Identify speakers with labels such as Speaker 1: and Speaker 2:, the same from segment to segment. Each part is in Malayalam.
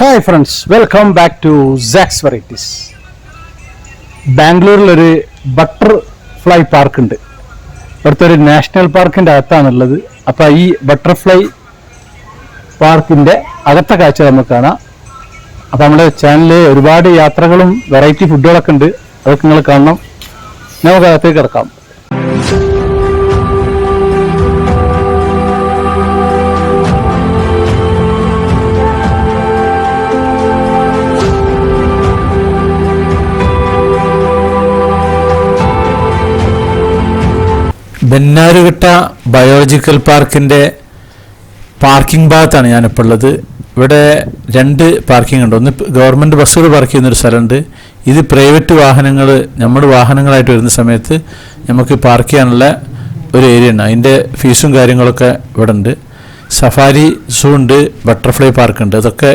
Speaker 1: Hi friends welcome back to sax varieties ബാംഗ്ലൂരിലൊരു butterfly park ഉണ്ട് ഇവിടുത്തെ ഒരു നാഷണൽ പാർക്കിന്റെ അകത്താണുള്ളത്. അപ്പോൾ ഈ ബട്ടർഫ്ലൈ പാർക്കിന്റെ അകത്തെ കാഴ്ച നമുക്ക് കാണാം. അപ്പോൾ നമ്മുടെ ചാനലിൽ ഒരുപാട് യാത്രകളും വെറൈറ്റി ഫുഡുകളൊക്കെ ഉണ്ട്. അതൊക്കെ നിങ്ങൾ കാണണം. നമുക്ക് അകത്തേക്ക് കിടക്കാം.
Speaker 2: ബെന്നാരുകട്ട ബയോളജിക്കൽ പാർക്കിന്റെ പാർക്കിംഗ് ഭാഗത്താണ് ഞാനിപ്പോൾ ഉള്ളത്. ഇവിടെ രണ്ട് പാർക്കിംഗ് ഉണ്ട്. ഒന്ന് ഗവൺമെന്റ് ബസ്സുകൾ പാർക്ക് ചെയ്യുന്നൊരു സ്ഥലമുണ്ട്. ഇത് പ്രൈവറ്റ് വാഹനങ്ങൾ നമ്മുടെ വാഹനങ്ങളായിട്ട് വരുന്ന സമയത്ത് നമുക്ക് പാർക്ക് ചെയ്യാനുള്ള ഒരു ഏരിയ ഉണ്ട്. അതിന്റെ ഫീസും കാര്യങ്ങളൊക്കെ ഇവിടെ ഉണ്ട്. സഫാരി സൂ ഉണ്ട് ബട്ടർഫ്ലൈ പാർക്ക് ഉണ്ട്. അതൊക്കെ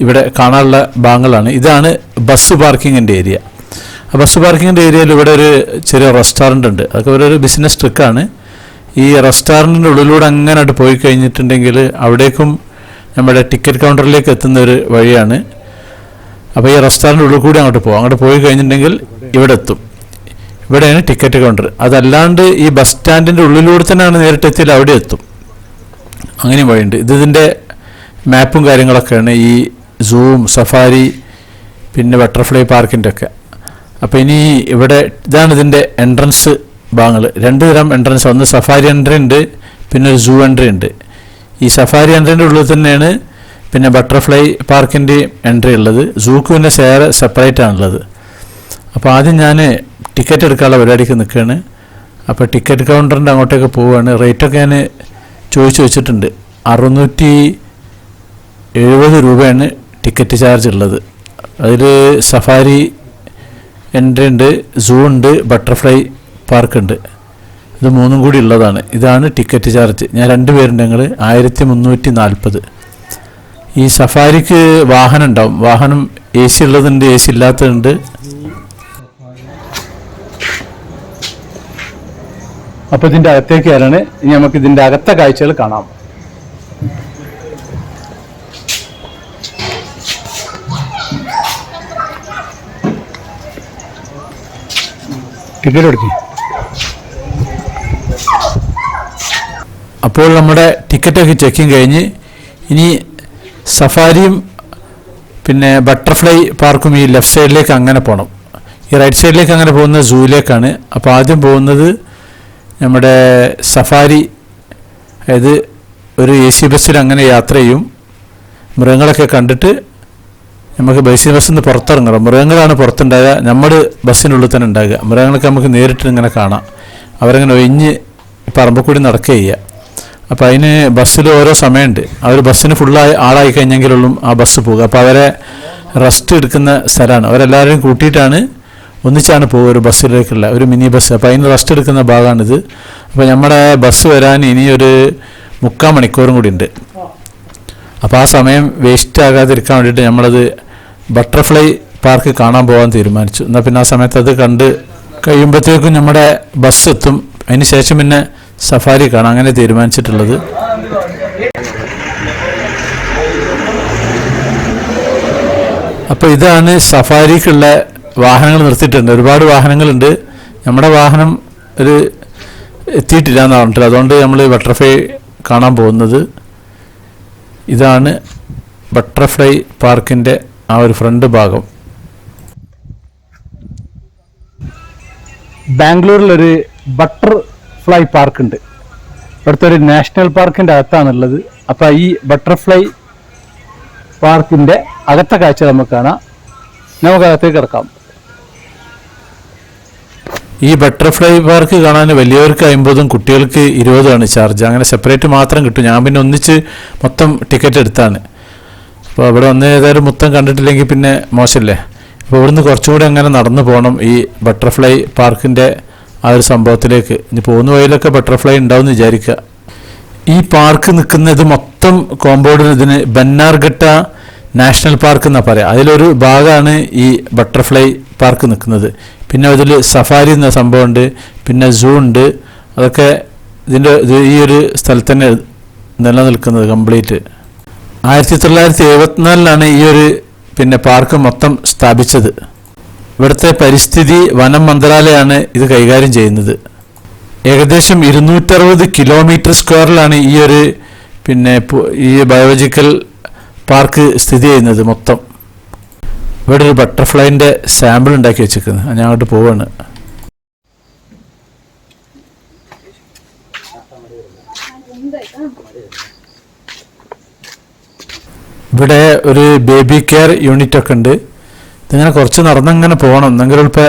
Speaker 2: ഇവിടെ കാണാനുള്ള ഭാഗങ്ങളാണ്. ഇതാണ് ബസ് പാർക്കിങ്ങിന്റെ ഏരിയ ബസ് പാർക്കിങ്ങിന്റെ ഏരിയയിൽ ഇവിടെ ഒരു ചെറിയ റെസ്റ്റോറന്റ് ഉണ്ട്. അതൊക്കെ ഒരു ബിസിനസ് ട്രിക്കാണ് ഈ റെസ്റ്റോറന്റിന്റെ ഉള്ളിലൂടെ അങ്ങനെ പോയി കഴിഞ്ഞിട്ടുണ്ടെങ്കിൽ അവിടേക്കും നമ്മുടെ ടിക്കറ്റ് കൗണ്ടറിലേക്ക് എത്തുന്ന ഒരു വഴിയാണ്. അപ്പോൾ ഈ റെസ്റ്റോറന്റ് ഉള്ളിൽ കൂടി അങ്ങോട്ട് പോകും അങ്ങോട്ട് പോയി കഴിഞ്ഞിട്ടുണ്ടെങ്കിൽ ഇവിടെ എത്തും. ഇവിടെയാണ് ടിക്കറ്റ് കൗണ്ടർ അതല്ലാണ്ട് ഈ ബസ് സ്റ്റാൻഡിന്റെ ഉള്ളിലൂടെ തന്നെയാണ് നേരിട്ട് എത്തിയാൽ അവിടെ എത്തും. അങ്ങനെയും വഴിയുണ്ട്. ഇത് ഇതിന്റെ മാപ്പും കാര്യങ്ങളൊക്കെയാണ്. ഈ സൂം സഫാരി പിന്നെ ബട്ടർഫ്ലൈ പാർക്കിന്റെ ഒക്കെ. അപ്പോൾ ഇനി ഇവിടെ ഇതാണ് ഇതിന്റെ എൻട്രൻസ് ഭാഗങ്ങൾ രണ്ട് തരം എൻട്രൻസ് ഒന്ന് സഫാരി എൻട്രി ഉണ്ട് പിന്നെ ഒരു സൂ എൻട്രി ഉണ്ട്. ഈ സഫാരി എൻട്രിന്റെ ഉള്ളിൽ തന്നെയാണ് പിന്നെ ബട്ടർഫ്ലൈ പാർക്കിന്റെ എൻട്രി ഉള്ളത്. സൂക്ക് പിന്നെ സേറെ സെപ്പറേറ്റ് ആണുള്ളത്. അപ്പോൾ ആദ്യം ഞാൻ ടിക്കറ്റ് എടുക്കാനുള്ള പരിപാടിക്ക് നിൽക്കുകയാണ് അപ്പോൾ ടിക്കറ്റ് കൗണ്ടറിന്റെ അങ്ങോട്ടേക്ക് പോവുകയാണ് റേറ്റൊക്കെ ഞാൻ ചോദിച്ചു വെച്ചിട്ടുണ്ട്. അറുന്നൂറ്റി എഴുപത് രൂപയാണ് ടിക്കറ്റ് ചാർജ് ഉള്ളത്. അതിൽ സഫാരി എൻട്രി ഉണ്ട് സൂ ഉണ്ട് ബട്ടർഫ്ലൈ പാർക്ക് ഉണ്ട്. ഇത് മൂന്നും കൂടി ഉള്ളതാണ്. ഇതാണ് ടിക്കറ്റ് ചാർജ് ഞാൻ രണ്ട് പേരുണ്ട് ഞങ്ങൾ ആയിരത്തി മുന്നൂറ്റി നാൽപ്പത് ഈ സഫാരിക്ക് വാഹനം ഉണ്ടാവും. വാഹനം എ സി ഉള്ളതുണ്ട് എ സി ഇല്ലാത്തതുണ്ട്.
Speaker 1: അപ്പോൾ ഇതിന്റെ അകത്തേക്ക് കയറാണ്. ഇനി നമുക്ക് ഇതിന്റെ അകത്തെ കാഴ്ചകൾ കാണാം. ടിക്കറ്റ് എടുക്കും.
Speaker 2: അപ്പോൾ നമ്മുടെ ടിക്കറ്റൊക്കെ ചെക്കിങ് കഴിഞ്ഞ് ഇനി സഫാരിയും പിന്നെ ബട്ടർഫ്ലൈ പാർക്കും ഈ ലെഫ്റ്റ് സൈഡിലേക്ക് അങ്ങനെ പോകണം ഈ റൈറ്റ് സൈഡിലേക്ക് അങ്ങനെ പോകുന്നത് സൂയിലേക്കാണ് അപ്പോൾ ആദ്യം പോകുന്നത് നമ്മുടെ സഫാരി അതായത് ഒരു എ സി ബസ്സിൽ അങ്ങനെ യാത്ര ചെയ്യും. മൃഗങ്ങളൊക്കെ കണ്ടിട്ട് നമുക്ക് ബസ്സിൽ ബസ്സിൽ നിന്ന് പുറത്തിറങ്ങണം. മൃഗങ്ങളാണ് പുറത്തുണ്ടാകുക നമ്മുടെ ബസ്സിനുള്ളിൽ തന്നെ ഉണ്ടാകുക മൃഗങ്ങളൊക്കെ നമുക്ക് നേരിട്ട് ഇങ്ങനെ കാണാം. അവരങ്ങനെ ഒഴിഞ്ഞ് പറമ്പിൽ കൂടി നടക്കുക ചെയ്യുക. അപ്പോൾ അതിന് ബസ്സിൽ ഓരോ സമയമുണ്ട്. അവർ ബസ്സിന് ഫുള്ളായി ആളായി കഴിഞ്ഞെങ്കിലുള്ളൂ ആ ബസ് പോകുക. അപ്പോൾ അവരെ റെസ്റ്റ് എടുക്കുന്ന സ്ഥലമാണ്. അവരെല്ലാവരെയും കൂട്ടിയിട്ടാണ് ഒന്നിച്ചാണ് പോകുക ഒരു ബസ്സിലേക്കുള്ള ഒരു മിനി ബസ്. അപ്പോൾ അതിന് റെസ്റ്റ് എടുക്കുന്ന ഭാഗമാണിത്. അപ്പോൾ നമ്മുടെ ബസ് വരാൻ ഇനി ഒരു മുക്കാൽ മണിക്കൂറും കൂടി ഉണ്ട്. അപ്പോൾ ആ സമയം വേസ്റ്റ് ആകാതിരിക്കാൻ വേണ്ടിയിട്ട് നമ്മളത് ബട്ടർഫ്ലൈ പാർക്ക് കാണാൻ പോകാൻ തീരുമാനിച്ചു. എന്നാൽ പിന്നെ ആ സമയത്ത് അത് കണ്ട് കഴിയുമ്പോഴത്തേക്കും നമ്മുടെ ബസ് എത്തും. അതിന് ശേഷം പിന്നെ സഫാരി കാണാം. അങ്ങനെ തീരുമാനിച്ചിട്ടുള്ളത്. അപ്പോൾ ഇതാണ് സഫാരിക്കുള്ള വാഹനങ്ങൾ നിർത്തിയിട്ടുണ്ട്. ഒരുപാട് വാഹനങ്ങളുണ്ട്. നമ്മുടെ വാഹനം ഒരു എത്തിയിട്ടില്ല എന്ന് പറഞ്ഞിട്ട് അതുകൊണ്ട് നമ്മൾ ബട്ടർഫ്ലൈ കാണാൻ പോകുന്നത്. ഇതാണ് ബട്ടർഫ്ലൈ പാർക്കിന്റെ ആ ഒരു ഫ്രണ്ട് ഭാഗം.
Speaker 1: ബാംഗ്ലൂരിൽ ഒരു ബട്ടർഫ്ലൈ പാർക്ക് ഉണ്ട് ഇവിടുത്തെ ഒരു നാഷണൽ പാർക്കിന്റെ അകത്താണുള്ളത്. അപ്പൊ ഈ ബട്ടർഫ്ലൈ പാർക്കിന്റെ അകത്തെ കാഴ്ച നമുക്ക് കാണാം. നമുക്ക് അകത്തേക്ക് കിടക്കാം.
Speaker 2: ഈ ബട്ടർഫ്ലൈ പാർക്ക് കാണാൻ വലിയവർക്ക് അമ്പതും കുട്ടികൾക്ക് ഇരുപതുമാണ് ചാർജ്. അങ്ങനെ സെപ്പറേറ്റ് മാത്രം കിട്ടും. ഞാൻ പിന്നെ ഒന്നിച്ച് മൊത്തം ടിക്കറ്റ് എടുത്താണ്. അപ്പോൾ അവിടെ വന്ന് ഏതായാലും മൊത്തം കണ്ടിട്ടില്ലെങ്കിൽ പിന്നെ മോശമല്ലേ? അപ്പോൾ ഇവിടുന്ന് കുറച്ചുകൂടി അങ്ങനെ നടന്നു പോകണം ഈ ബട്ടർഫ്ലൈ പാർക്കിന്റെ ആ ഒരു സംഭവത്തിലേക്ക്. ഇനി പോകുന്ന വഴിയിലൊക്കെ ബട്ടർഫ്ലൈ ഉണ്ടാവും എന്ന് വിചാരിക്കുക. ഈ പാർക്ക് നിൽക്കുന്നത് മൊത്തം കോമ്പൗണ്ടിന് ഇതിന് ബന്നാർഘട്ട നാഷണൽ പാർക്ക് എന്നാ പറയാം. അതിലൊരു ഭാഗമാണ് ഈ ബട്ടർഫ്ലൈ പാർക്ക് നിൽക്കുന്നത്. പിന്നെ അതിൽ സഫാരി എന്ന സംഭവമുണ്ട്. പിന്നെ സൂ ഉണ്ട്. അതൊക്കെ ഇതിന്റെ ഈ ഒരു സ്ഥലത്ത് തന്നെ നിലനിൽക്കുന്നത് കംപ്ലീറ്റ്. ആയിരത്തി തൊള്ളായിരത്തി എഴുപത്തിനാലിലാണ് ഈ ഒരു പിന്നെ പാർക്ക് മൊത്തം സ്ഥാപിച്ചത്. ഇവിടുത്തെ പരിസ്ഥിതി വനം മന്ത്രാലയമാണ് ഇത് കൈകാര്യം ചെയ്യുന്നത്. ഏകദേശം ഇരുന്നൂറ്ററുപത് കിലോമീറ്റർ സ്ക്വയറിലാണ് ഈ ഒരു പിന്നെ ഈ ബയോളജിക്കൽ പാർക്ക് സ്ഥിതി ചെയ്യുന്നത് മൊത്തം. ഇവിടെ ഒരു ബട്ടർഫ്ലൈന്റെ സാമ്പിൾ ഉണ്ടാക്കി വെച്ചിരിക്കുന്നത് ഞാൻ അങ്ങോട്ട് പോവാണ്. ഇവിടെ ഒരു ബേബി കെയർ യൂണിറ്റ് ഒക്കെ ഉണ്ട്. ഇതിങ്ങനെ കുറച്ച് നടന്നങ്ങനെ പോകണം. എന്നെങ്കിലും ഇപ്പോൾ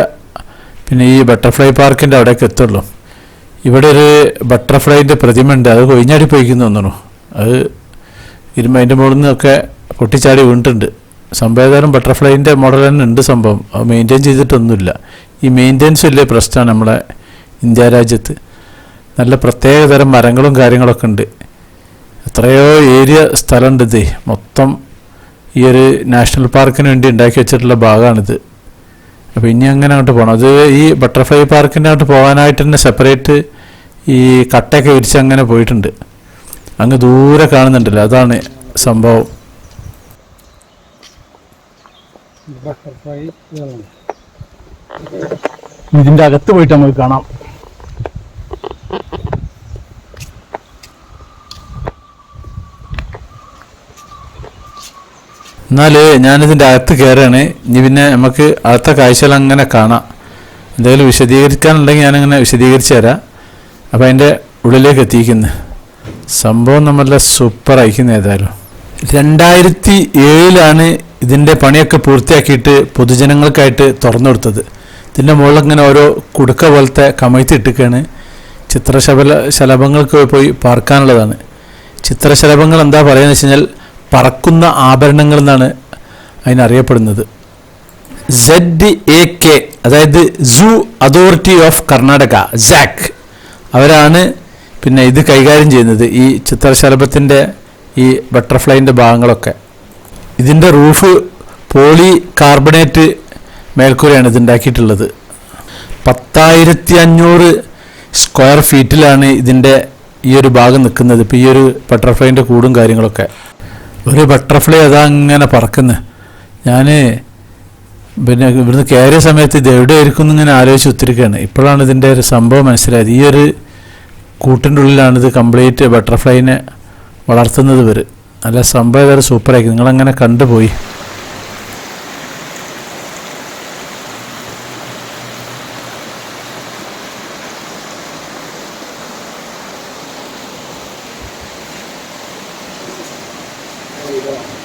Speaker 2: പിന്നെ ഈ ബട്ടർഫ്ലൈ പാർക്കിന്റെ അവിടെയൊക്കെ എത്തുള്ളൂ. ഇവിടെ ഒരു ബട്ടർഫ്ലൈന്റെ പ്രതിമ ഉണ്ട് അത് കൊയിഞ്ഞാടി പോയിക്കുന്നു തോന്നുന്നു. അത് ഇരുമ്പ് അതിന്റെ മുകളിൽ നിന്നൊക്കെ പൊട്ടിച്ചാടി വീണിട്ടുണ്ട്. സംഭവതരം ബട്ടർഫ്ലൈന്റെ മോഡൽ തന്നെ ഉണ്ട് സംഭവം. അത് മെയിന്റെയിൻ ചെയ്തിട്ടൊന്നുമില്ല. ഈ മെയിന്റെയിൻസ് വലിയ പ്രശ്നമാണ് നമ്മളെ ഇന്ത്യ രാജ്യത്ത്. നല്ല പ്രത്യേകതരം മരങ്ങളും കാര്യങ്ങളൊക്കെ ഉണ്ട്. എത്രയോ ഏരിയ സ്ഥലമുണ്ട് ഇത്. മൊത്തം ഈ ഒരു നാഷണൽ പാർക്കിന് വേണ്ടി ഉണ്ടാക്കി വെച്ചിട്ടുള്ള ഭാഗമാണിത്. അപ്പോൾ ഇനി അങ്ങനെ അങ്ങോട്ട് പോകണം അത് ഈ ബട്ടർഫ്ലൈ പാർക്കിന്റെ അങ്ങോട്ട് പോകാനായിട്ട് തന്നെ സെപ്പറേറ്റ് ഈ കട്ടയൊക്കെ വിരിച്ച് അങ്ങനെ പോയിട്ടുണ്ട്. അങ്ങ് ദൂരെ കാണുന്നുണ്ടല്ലോ. അതാണ് സംഭവം.
Speaker 1: ഇതിന്റെ അകത്ത് പോയിട്ട് നമുക്ക് കാണാം.
Speaker 2: എന്നാൽ ഞാനിതിന്റെ അകത്ത് കയറുകയാണ് ഇനി പിന്നെ നമുക്ക് അടുത്ത കാഴ്ചകൾ അങ്ങനെ കാണാം. എന്തെങ്കിലും വിശദീകരിക്കാനുണ്ടെങ്കിൽ ഞാനങ്ങനെ വിശദീകരിച്ച് തരാം. അപ്പോൾ അതിന്റെ ഉള്ളിലേക്ക് എത്തിക്കുന്നു സംഭവം നമ്മളെ സൂപ്പർ അയക്കുന്ന ഏതായാലും. രണ്ടായിരത്തി ഏഴിലാണ് ഇതിന്റെ പണിയൊക്കെ പൂർത്തിയാക്കിയിട്ട് പൊതുജനങ്ങൾക്കായിട്ട് തുറന്നു കൊടുത്തത്. ഇതിന്റെ മുകളിൽ ഇങ്ങനെ ഓരോ കുടുക്ക പോലത്തെ കമഴ്ത്തി ഇട്ടിക്കാണ്. ചിത്രശബല ശലഭങ്ങൾക്ക് പോയി പാർക്കാനുള്ളതാണ്. ചിത്രശലഭങ്ങൾ എന്താ പറയുന്നത് വെച്ച് കഴിഞ്ഞാൽ പറക്കുന്ന ആഭരണങ്ങൾ എന്നാണ് അതിനറിയപ്പെടുന്നത് സെഡ് എ കെ അതായത് സൂ അതോറിറ്റി ഓഫ് കർണാടക ജാക്ക് അവരാണ് പിന്നെ ഇത് കൈകാര്യം ചെയ്യുന്നത് ഈ ചിത്രശലഭത്തിന്റെ ഈ ബട്ടർഫ്ലൈന്റെ ഭാഗങ്ങളൊക്കെ. ഇതിന്റെ റൂഫ് പോളി കാർബണേറ്റ് മേൽക്കൂരയാണ് ഇത് ഉണ്ടാക്കിയിട്ടുള്ളത് പത്തായിരത്തി അഞ്ഞൂറ് സ്ക്വയർ ഫീറ്റിലാണ് ഇതിന്റെ ഈ ഒരു ഭാഗം നിൽക്കുന്നത് ഇപ്പോൾ ഈ ഒരു ബട്ടർഫ്ലൈന്റെ കൂടും കാര്യങ്ങളൊക്കെ. ഒരു ബട്ടർഫ്ലൈ അതാ അങ്ങനെ പറക്കുന്നത് ഞാൻ പിന്നെ ഇവിടുന്ന് കയറിയ സമയത്ത് ഇത് എവിടെയായിരിക്കും എന്ന് ഇങ്ങനെ ആലോചിച്ച് ഒത്തിരിക്കുകയാണ് ഇപ്പോഴാണ് ഇതിന്റെ ഒരു സംഭവം മനസ്സിലായത്. ഈ ഒരു കൂട്ടിന്റെ ഉള്ളിലാണ് ഇത് കംപ്ലീറ്റ് ബട്ടർഫ്ലൈനെ വളർത്തുന്നത് വരെ നല്ല സംഭവം വേറെ സൂപ്പറായിരിക്കും നിങ്ങളങ്ങനെ കണ്ടുപോയി. Thank you.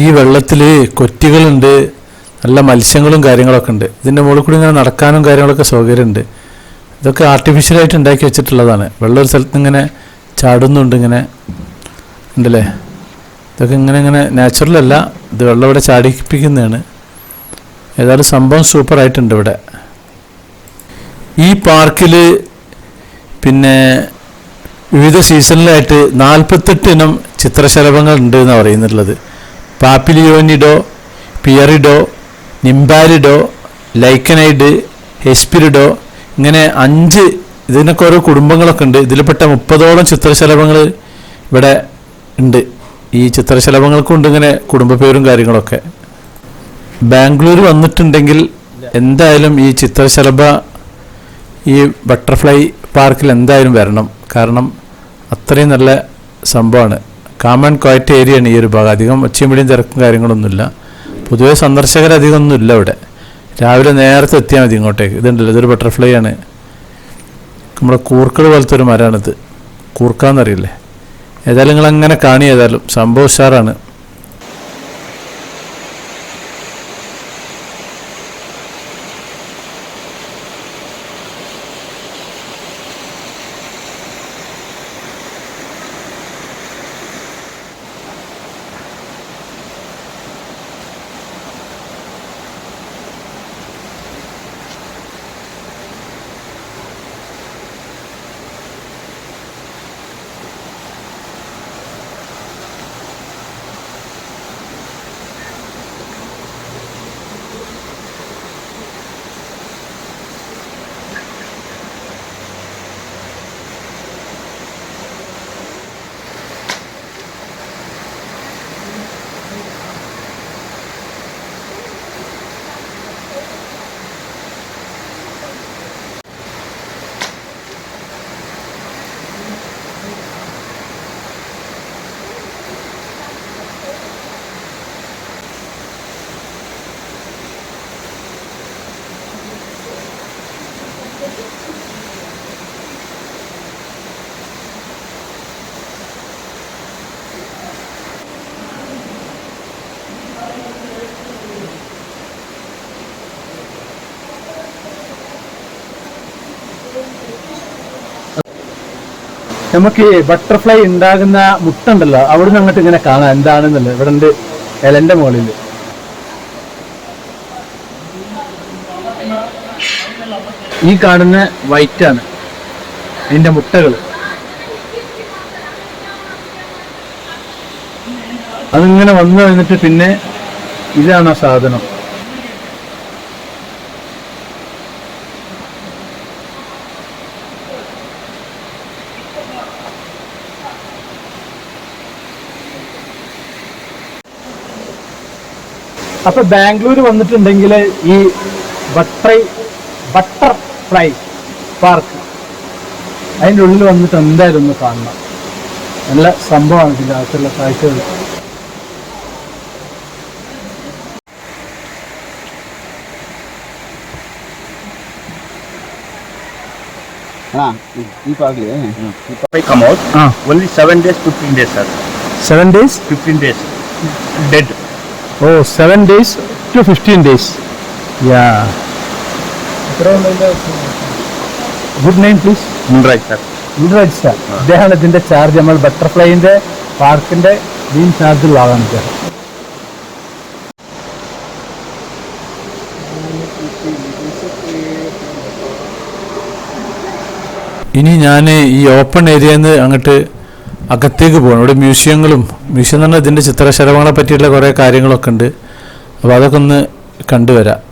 Speaker 2: ഈ വെള്ളത്തിൽ കൊറ്റികളുണ്ട് നല്ല മത്സ്യങ്ങളും കാര്യങ്ങളൊക്കെ ഉണ്ട്. ഇതിന്റെ മുകളിൽ കൂടി ഇങ്ങനെ നടക്കാനും കാര്യങ്ങളൊക്കെ സൗകര്യമുണ്ട്. ഇതൊക്കെ ആർട്ടിഫിഷ്യലായിട്ട് ഉണ്ടാക്കി വെച്ചിട്ടുള്ളതാണ്. വെള്ളം ഒരു സ്ഥലത്ത് ഇങ്ങനെ ചാടുന്നുണ്ട് ഇങ്ങനെ. ഉണ്ടല്ലേ? ഇതൊക്കെ ഇങ്ങനെ ഇങ്ങനെ നാച്ചുറൽ അല്ല. ഇത് വെള്ളം ഇവിടെ ചാടിപ്പിക്കുന്നതാണ്. ഏതായാലും സംഭവം സൂപ്പറായിട്ടുണ്ട് ഇവിടെ. ഈ പാർക്കിൽ പിന്നെ വിവിധ സീസണിലായിട്ട് നാൽപ്പത്തെട്ട് ഇനം ചിത്രശലഭങ്ങൾ ഉണ്ട് എന്നാണ് പറയുന്നുള്ളത്. പാപ്പിലിയോനിഡോ പിയറിഡോ നിംബാരിഡോ ലൈക്കനൈഡ് എസ്പിരിഡോ ഇങ്ങനെ അഞ്ച് ഇതിനൊക്കെ ഓരോ കുടുംബങ്ങളൊക്കെ ഉണ്ട്. ഇതിൽപ്പെട്ട മുപ്പതോളം ചിത്രശലഭങ്ങൾ ഇവിടെ ഉണ്ട്. ഈ ചിത്രശലഭങ്ങൾക്കുണ്ട് ഇങ്ങനെ കുടുംബ പേരും കാര്യങ്ങളൊക്കെ. ബാംഗ്ലൂർ വന്നിട്ടുണ്ടെങ്കിൽ എന്തായാലും ഈ ചിത്രശലഭ ഈ ബട്ടർഫ്ലൈ പാർക്കിൽ എന്തായാലും വരണം. കാരണം അത്രയും നല്ല സംഭവമാണ്. കാമൺ ക്വയറ്റ് ഏരിയയാണ് ഈ ഒരു ഭാഗം. അധികം ഒച്ചയും തിരക്കും കാര്യങ്ങളൊന്നുമില്ല. പൊതുവേ സന്ദർശകരധികം ഒന്നുമില്ല ഇവിടെ രാവിലെ നേരത്തെ എത്തിയാൽ മതി ഇങ്ങോട്ടേക്ക്. ഇതുണ്ടല്ലോ ഇതൊരു ബട്ടർഫ്ലൈ ആണ്. നമ്മുടെ കൂർക്കൾ പോലത്തെ ഒരു മരമാണിത് കൂർക്കാന്നറിയില്ലേ? ഏതായാലും നിങ്ങൾ അങ്ങനെ കാണി ഏതായാലും. സംഭവം ഉഷാറാണ്.
Speaker 1: നമുക്ക് ബട്ടർഫ്ലൈ ഉണ്ടാകുന്ന മുട്ട ഉണ്ടല്ലോ അവിടുന്ന് അങ്ങോട്ട് ഇങ്ങനെ കാണാം എന്താണെന്നല്ലോ ഇവിടെ ഉണ്ട് ഇലന്റെ മുകളിൽ. ഈ കാണുന്ന വൈറ്റ് ആണ് ഇതിന്റെ മുട്ടകൾ അതിങ്ങനെ വന്നു കഴിഞ്ഞിട്ട് പിന്നെ ഇതാണ് സാധനം. അപ്പൊ ബാംഗ്ലൂർ വന്നിട്ടുണ്ടെങ്കിൽ ഈ ബട്ടർ ബട്ടർഫ്ലൈ പാർക്ക്. അതിന്റെ ഉള്ളിൽ വന്നിട്ട് എന്തായാലും ഒന്ന് കാണണം. നല്ല സംഭവമാണ് ഇതിന്റെ അകത്തുള്ള കാഴ്ചകൾ.
Speaker 3: come out
Speaker 1: ah.
Speaker 3: only 7 days 15 days sir.
Speaker 1: 7 days
Speaker 3: 15 days dead.
Speaker 1: Oh seven days to fifteen days yeah good name please
Speaker 3: Moonrise, sir
Speaker 1: good sir ഇദ്ദേഹമാണ് ഇതിന്റെ ചാർജ് നമ്മൾ ബട്ടർഫ്ലൈന്റെ പാർക്കിന്റെ മെയിൻ ചാർജുള്ള ആളാണ് സാർ
Speaker 2: ഇനി ഞാൻ ഈ ഓപ്പൺ ഏരിയയിൽ നിന്ന് അങ്ങോട്ട് അകത്തേക്ക് പോകണം. ഇവിടെ മ്യൂസിയങ്ങളും മ്യൂസിയം പറഞ്ഞാൽ ഇതിന്റെ ചിത്രശലഭങ്ങളെ പറ്റിയിട്ടുള്ള കുറേ കാര്യങ്ങളൊക്കെ ഉണ്ട്. അപ്പോൾ അതൊക്കെ ഒന്ന് കണ്ടുവരാം.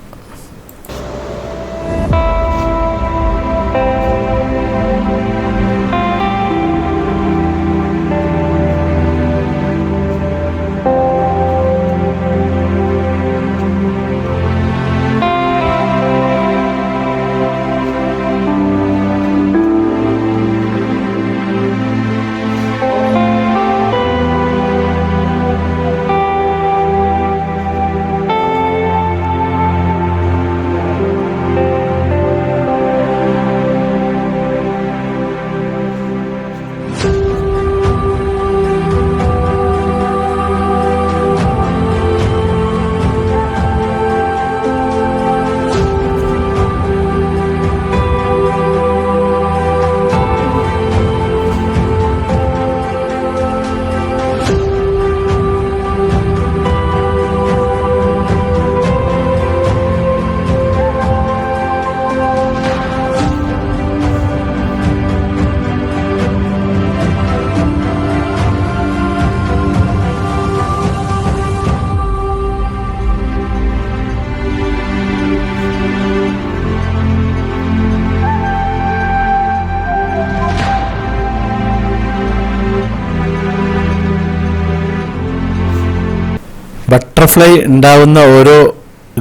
Speaker 2: ബട്ടർഫ്ലൈ ഉണ്ടാവുന്ന ഓരോ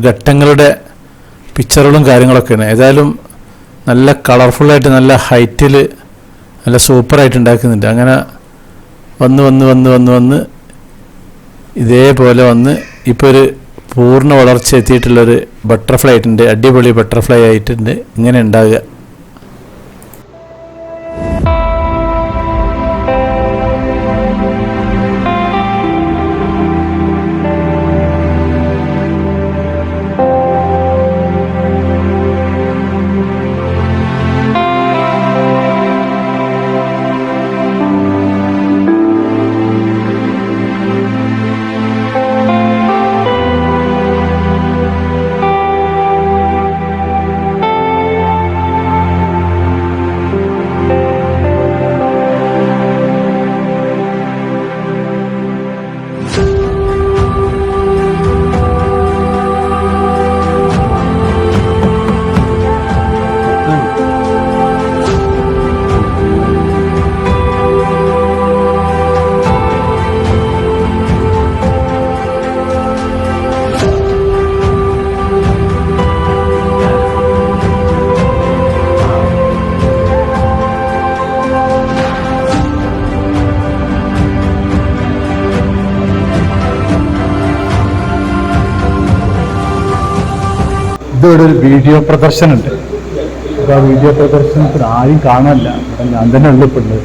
Speaker 2: ഘട്ടങ്ങളുടെ പിക്ചറുകളും കാര്യങ്ങളൊക്കെയാണ്. ഏതായാലും നല്ല കളർഫുള്ളായിട്ട് നല്ല ഹൈറ്റിൽ നല്ല സൂപ്പറായിട്ട് ഉണ്ടാക്കുന്നുണ്ട്. അങ്ങനെ വന്ന് വന്ന് വന്ന് വന്ന് വന്ന് ഇതേപോലെ വന്ന് ഇപ്പോൾ ഒരു പൂർണ വളർച്ച എത്തിയിട്ടുള്ളൊരു ബട്ടർഫ്ലൈ ആയിട്ടുണ്ട്. അടിപൊളി ബട്ടർഫ്ലൈ ആയിട്ടുണ്ട്. ഇങ്ങനെ ഉണ്ടാകുക
Speaker 1: ഇതോടെ ഒരു വീഡിയോ പ്രദർശനം ഉണ്ട് അപ്പൊ ആ വീഡിയോ പ്രദർശനത്തിന് ആരും കാണാനില്ല. ഇവിടെ ഞാൻ തന്നെ ഉള്ളിപ്പുണ്ട്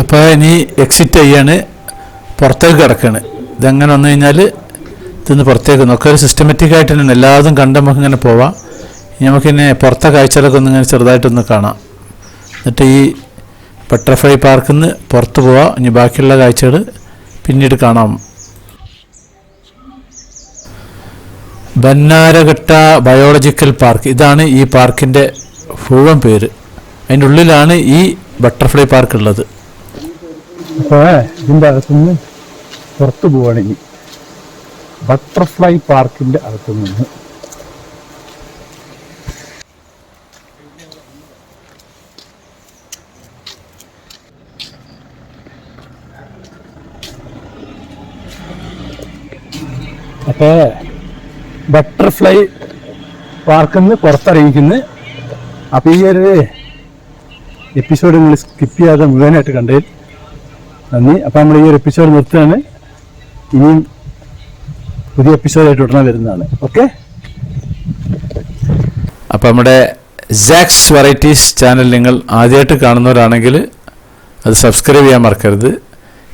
Speaker 2: അപ്പോൾ ഇനി എക്സിറ്റ് ചെയ്യാണ്. പുറത്തേക്ക് കിടക്കാണ്. ഇതെങ്ങനെ വന്നു കഴിഞ്ഞാൽ ഇതിന് പുറത്തേക്ക് നോക്കാം. ഒരു സിസ്റ്റമാറ്റിക് ആയിട്ട് തന്നെ എല്ലാതും കണ്ട് നമുക്ക് ഇങ്ങനെ പോവാം. ഇനി നമുക്കിന്നെ പുറത്തെ കാഴ്ചകളൊക്കെ ഒന്ന് ഇങ്ങനെ ചെറുതായിട്ടൊന്ന് കാണാം. എന്നിട്ട് ഈ ബട്ടർഫ്ലൈ പാർക്കിൽ നിന്ന് പുറത്ത് പോവാം. ഇനി ബാക്കിയുള്ള കാഴ്ചകൾ പിന്നീട് കാണാം. Bannerghatta biological park. ഇതാണ് ഈ പാർക്കിന്റെ മുഴുവൻ പേര്. അതിന്റെ ഉള്ളിലാണ് ഈ ബട്ടർഫ്ലൈ പാർക്ക് ഉള്ളത്.
Speaker 1: അപ്പോൾ ഇതിന്റെ അകത്തുനിന്ന് പുറത്ത് പോവുകയാണെങ്കിൽ ബട്ടർഫ്ലൈ പാർക്കിന്റെ അകത്തു നിന്ന് അപ്പൊ ബട്ടർഫ്ലൈ പാർക്കിൽ നിന്ന് പുറത്തിറങ്ങിക്കുന്നു അപ്പൊ ഈ ഒരു എപ്പിസോഡ് നിങ്ങൾ സ്കിപ്പ് ചെയ്യാതെ മുഴുവനായിട്ട് കണ്ടതിൽ നന്ദി. അപ്പോൾ നമ്മൾ ഈ ഒരു എപ്പിസോഡ് നിർത്തുകയാണ്. ഇനിയും പുതിയ എപ്പിസോഡായിട്ട് ഉടനെ വരുന്നതാണ്. ഓക്കെ?
Speaker 2: അപ്പോൾ നമ്മുടെ ജാക്സ് വെറൈറ്റീസ് ചാനൽ നിങ്ങൾ ആദ്യമായിട്ട് കാണുന്നവരാണെങ്കിൽ അത് സബ്സ്ക്രൈബ് ചെയ്യാൻ മറക്കരുത്.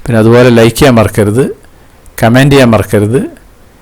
Speaker 2: പിന്നെ അതുപോലെ ലൈക്ക് ചെയ്യാൻ മറക്കരുത്. കമന്റ് ചെയ്യാൻ മറക്കരുത്.